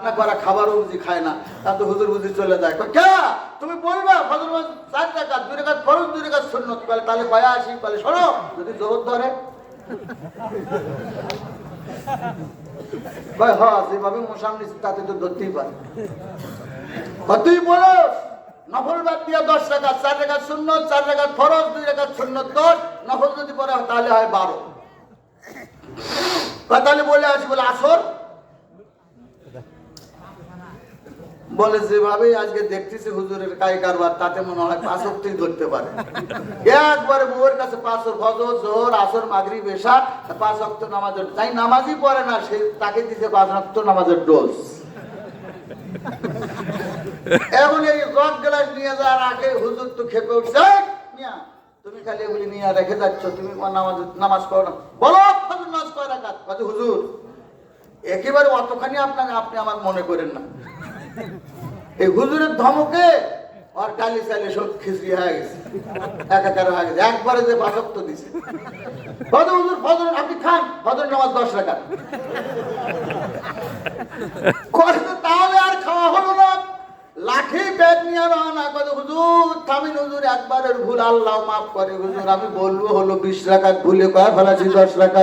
রান্না করা খাবারও বুঝি খায় না, তা তো হুজুর বুঝি চলে যায়। কে? তুমি বলবা, ফজর চার টাকা দুই টাকা ফরজ, দুই টাকা সুন্নত। বলে, তাহলে কয়া আসি? বলে, শোনো, যদি জোর ধরে। কয়, হ, যেভাবে মশাম নিচ্ছি তাতে তো ধরতেই পারে। তুই বলো নফল বাদ দিয়া দশ টাকা চার টাকা শূন্য চার টাকা ফরজ, দুই টাকা শূন্য দশ, নফল যদি পরে তাহলে হয় বারো। তাহলে বলে আসি, বলে আসর। বলে যেভাবে আজকে দেখতেছি হুজুরের কাই কারবার তাতে মনে হয় পাঁচ অব্দি ধরতে পারে। একবারে বউয়ের কাছে পাঁচ ফজর জোহর আসর মাগরি বেশা পাঁচ অক্ত নামাজের তাই নামাজই পড়ে না সে তাকে দিতে পাঁচ অক্ত নামাজের ডোজ এই গ্লাস নিয়ে যাওয়ার আগে হুজুর তো খেপে উঠছে "এই, তুমি খালি এগুলি নিয়ে রেখে যাচ্ছ তুমি নামাজ নামাজ পড়ো না। বলো নামাজ কয় কাজে হুজুর একেবারে অতখানি আপনাকে আপনি আমার মনে করেন না। এই হুজুরের ধমকে আর কালি চালি সব খিচড়ি হয়ে গেছে। একাকার হয়ে গেছে। একবারে যে দিছে। ফজর, হুজুর, ফজর, আপনি খান। ফজর নামাজ দশ তাহলে আর খাওয়া হলো না। লাঠি নিয়ে রওনা করে, হুজুর, থামিন, হুজুর, একবারের ভুল, আল্লাহ মাফ করে, হুজুর, আমি বলব হলো বিশ টাকা ভুলে কয় ফেলাছি দশ টাকা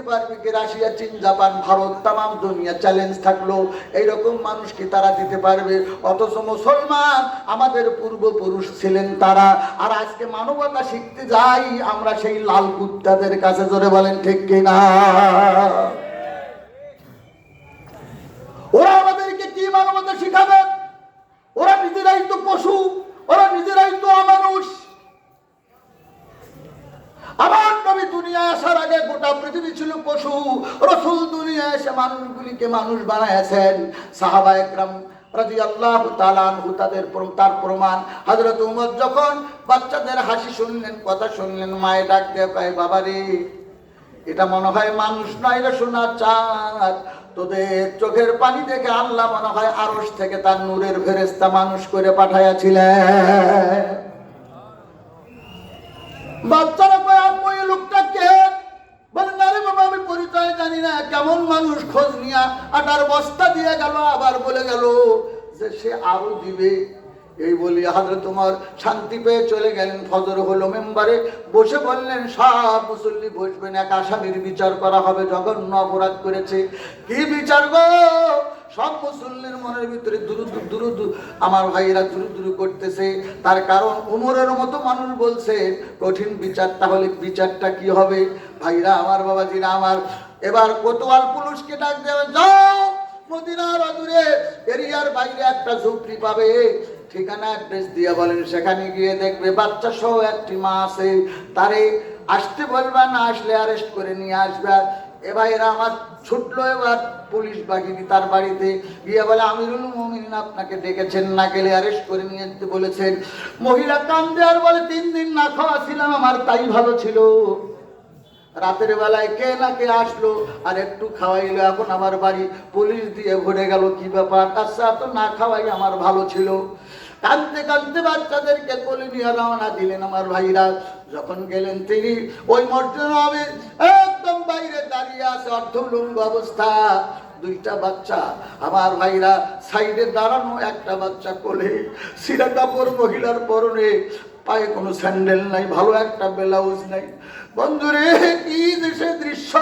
দিতে পারবে কি? রাশিয়া, চীন, জাপান, ভারত তাম দুনিয়া চ্যালেঞ্জ থাকল। এইরকম মানুষ কি তারা দিতে পারবে? অথচ মুসলমান আমাদের পূর্বপুরুষ ছিলেন তারা। আর আজকে মানবতা শিখতে যাই আমরা সেই লাল কুত্তাদের কাছে, জোরে বলেন ঠিক কিনা ওরা আমাদেরকে কি মানবতা শিখাবে ওরা নিজেরাই তো পশু ওরা নিজেরাই তো অমানুষ আমার নবী দুনিয়ায় আসার আগে গোটা পৃথিবী ছিল পশু। রসুল দুনিয়ায় এসে মানুষগুলিকে মানুষ বানাইছেন সাহাবা একরাম রাজি আল্লাহ তাদের তার প্রমাণ। উমর যখন বাচ্চাদের হাসি শুনলেন, কথা শুনলেন এটা মনে হয় মানুষ নয় রে চাঁদ। তোদের চোখের পানি দেখে আল্লাহ মনে হয় আরস থেকে তার নূরের ফেরেস্তা মানুষ করে পাঠাইয়াছিলেন। বাচ্চারা জানি না, কেমন মানুষ খোঁজ নিয়া আটার বস্তা দিয়ে গেল, আবার বলে গেল যে সে আরও দিবে। এই বলি হাজরে তোমার শান্তি পেয়ে চলে গেলেন ফজর হলো মেম্বারে। বসে বললেন, সব মুসল্লি বসবেন, এক আসামির বিচার করা হবে, জঘন্য অপরাধ করেছে। কি বিচার গো? সব মুসল্লির মনের ভিতরে দুরু দুরু আমার ভাইয়েরা দুরু দুরু করতেছে। তার কারণ উমরের মতো মানুষ বলছে, কঠিন বিচার, তাহলে বিচারটা কি হবে? ভাইরা, আমার বাবাজিরা, আমার এবার কোতোয়াল পুলিশকে ডাক দেবে যাও! মদিনার অদূরে এরিয়ার বাইরে একটা ঝুপড়ি পাবে। ঠিকানা, অ্যাড্রেস দিয়ে বলেন, সেখানে গিয়ে দেখবে বাচ্চা সহ একটি মা আছে। তারে আসতে বলবে, না আসলে অ্যারেস্ট করে নিয়ে আসবে। এবার এরা আমার ছুটলো এবার পুলিশ বাহিনী তার বাড়িতে। গিয়ে বলে, আমিরুল মমিন আপনাকে ডেকেছেন, না গেলে অ্যারেস্ট করে নিয়ে যেতে বলেছেন। মহিলা কান্দে আর বলে, তিন দিন না খাওয়া ছিলাম আমার, তাই ভালো ছিল। রাতের বেলায় কে না কে আসলো? আর একটু খাওয়াইলো, এখন আমার বাড়ি পুলিশ দিয়ে ভরে গেল, কি ব্যাপার? আচ্ছা তো না খাওয়াই আমার ভালো ছিল। কাঁদতে কাঁদতে বাচ্চাদেরকে কোলে নিয়ে রওনা দিলেন আমার ভাইরা। যখন গেলেন তিনি, ওই মর্যাদা একদম বাইরে দাঁড়িয়ে আছে, অর্ধলুঙ্গ অবস্থা। দুইটা বাচ্চা, আমার ভাইরা সাইডে দাঁড়ানো একটা বাচ্চা কোলে সিরা কাপড় মহিলার পরনে পায়ে কোনো স্যান্ডেল নাই, ভালো একটা ব্লাউজ নাই। বন্ধুরে, কি দেশে দৃশ্য।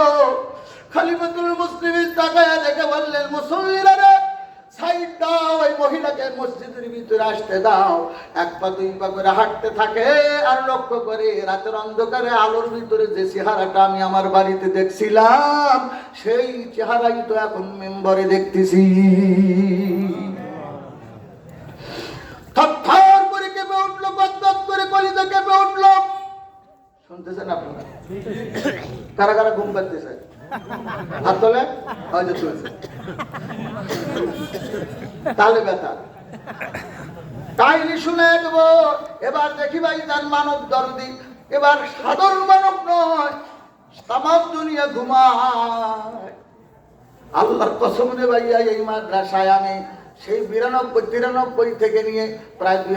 খালিফাতুল মুসলিমের তাকায় দেখে বললেন মুসল্লিরা সাইড দাও ওই মহিলাকে মসজিদের ভিতরে আসতে দাও। এক পা, দুই পা করে হাঁটতে থাকে আর লক্ষ্য করে রাতের অন্ধকারে আলোর ভিতরে যে চেহারাটা আমি আমার বাড়িতে দেখছিলাম, সেই চেহারাই তো এখন মেম্বারে দেখতেছি থরথর করে কেঁপে উঠল গদ্গদ তুলতেছেন আপনারা? কারা কারা ঘুম পাচ্ছে হাত তোলে? হয়তো তুলছে। তাহলে ব্যথা। কাহিনী শুনে দেব। এবার দেখি ভাই তার মানব দরদি। এবার সাধারণ মানব নয়, তামাম দুনিয়া ঘুমায়। আল্লাহর কসম ভাইয়া, এই মাদ্রাসায় আমি সেই বিরানব্বই, তিরানব্বই থেকে নিয়ে প্রায় দুই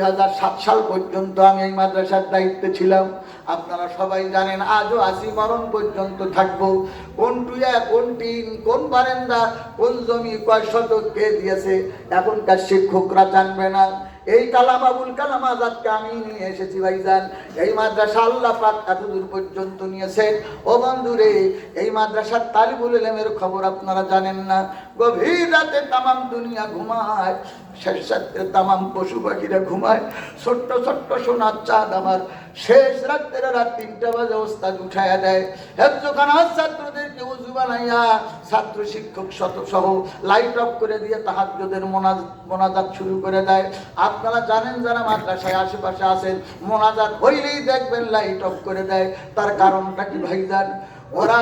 সাল পর্যন্ত আমি এই মাদ্রাসার দায়িত্বে ছিলাম। আপনারা সবাই জানেন, আজও আসি মরণ পর্যন্ত থাকব। কোন টুয়া, কোন টিন, কোন বারেন্দা, কোন জমি কয় শতক কে দিয়েছে, এখনকার শিক্ষকরা জানবে না। এই কালাম আবুল কালাম আজাদকে আমি নিয়ে এসেছি ভাইজান। এই মাদ্রাসা আল্লাহ পাক এতদূর পর্যন্ত নিয়েছেন। ও বন্ধুরে, এই মাদ্রাসার তালিবুল ইলমের খবর আপনারা জানেন না। গভীর রাতে তামাম দুনিয়া ঘুমায়, শেষ রাত্রে তামাম পশু পাখিরা ঘুমায়। ছোট্ট ছোট্ট সোনার চাঁদ আমার শেষ রাত্রে রাত তিনটা বাজে ওস্তাদ উঠাইয়া দেয়। হেফজোখানা ছাত্রদেরকে উজু বানাইয়া ছাত্র শিক্ষক শত সহ লাইট অফ করে দিয়ে তাহাজ্জুদের মোনাজ, মোনাজাত শুরু করে দেয়। আপনারা জানেন যারা মাদ্রাসায় আশেপাশে আছেন, মোনাজাত হইলেই দেখবেন লাইট অফ করে দেয়। তার কারণটা কি ভাইজান? ওরা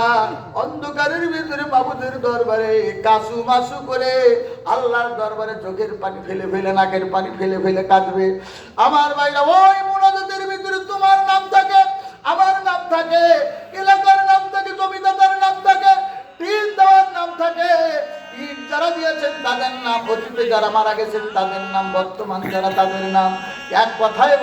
অন্ধকারের ভিতরে বাবুদের দরবারে কাসু মাসু করে আল্লাহর দরবারে চোখের পানি ফেলে ফেলে, নাকের পানি ফেলে ফেলে কাঁদবে। আমার ভাইরা, ওই মোনাজাতের ভিতরে তোমার নাম থাকে, আমার নাম থাকে, এলাকার নাম থাকে, জমিদাতার নাম থাকে টিন দেওয়ার নাম থাকে। যারা দিয়েছেন তাদের নাম, অতীতে যারা মারা গেছেন তাদের নাম, বর্তমান যারা তাদের নাম। এক কথায়